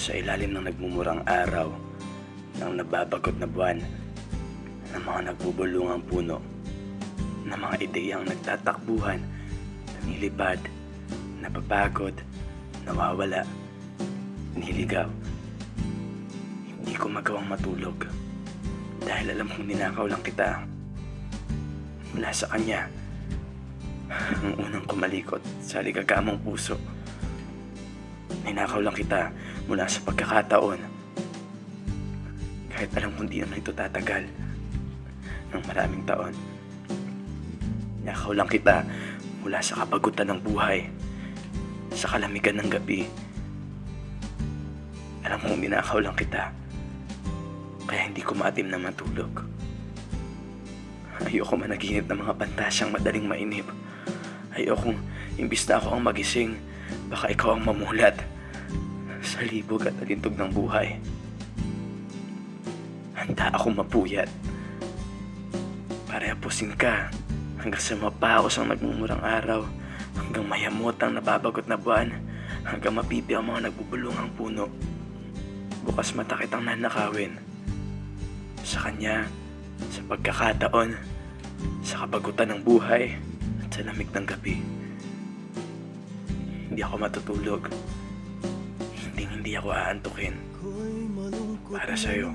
Sa ilalim ng nagmumurang araw, ng nababagot na buwan, ng mga nagbubulungang puno, ng mga ideyang nagtatakbuhan, namilipad, napapagod, nawawala, niligaw. Hindi ko magawang matulog dahil alam kong ninakaw lang kita mula sa kanya. Ang unang kumalikot sa ligagamang puso. Ninakaw lang kita mula sa pagkakataon. Kahit alam kong di naman ito tatagal ng maraming taon. Ninakaw lang kita mula sa kapagutan ng buhay, sa kalamigan ng gabi. Alam kong ninakaw lang kita, kaya hindi ko maatim na matulog. Ayoko managinip ng mga pantasyang madaling mainip. Ayokong imbis na ako ang magising, baka ikaw ang mamulat sa libog at alintog ng buhay. Handa akong mapuyat para apusin ka hanggang sa mapaos ang nagmumurang araw, hanggang mayamot ang nababagot na buwan, hanggang mapipi ang mga nagbubulungang puno. Bukas mata kitang nanakawin. Sa kanya, sa pagkakataon, sa kabagutan ng buhay, at sa lamig ng gabi. Hindi ako matutulog. Hindi hindi ako aantukin. Para sa'yo.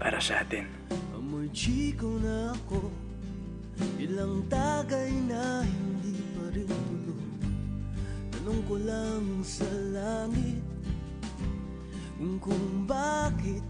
Para sa atin. Amoy chiko na ako Ilang tagay na hindi pa rin tulog Tanong ko lang sa langit kung bakit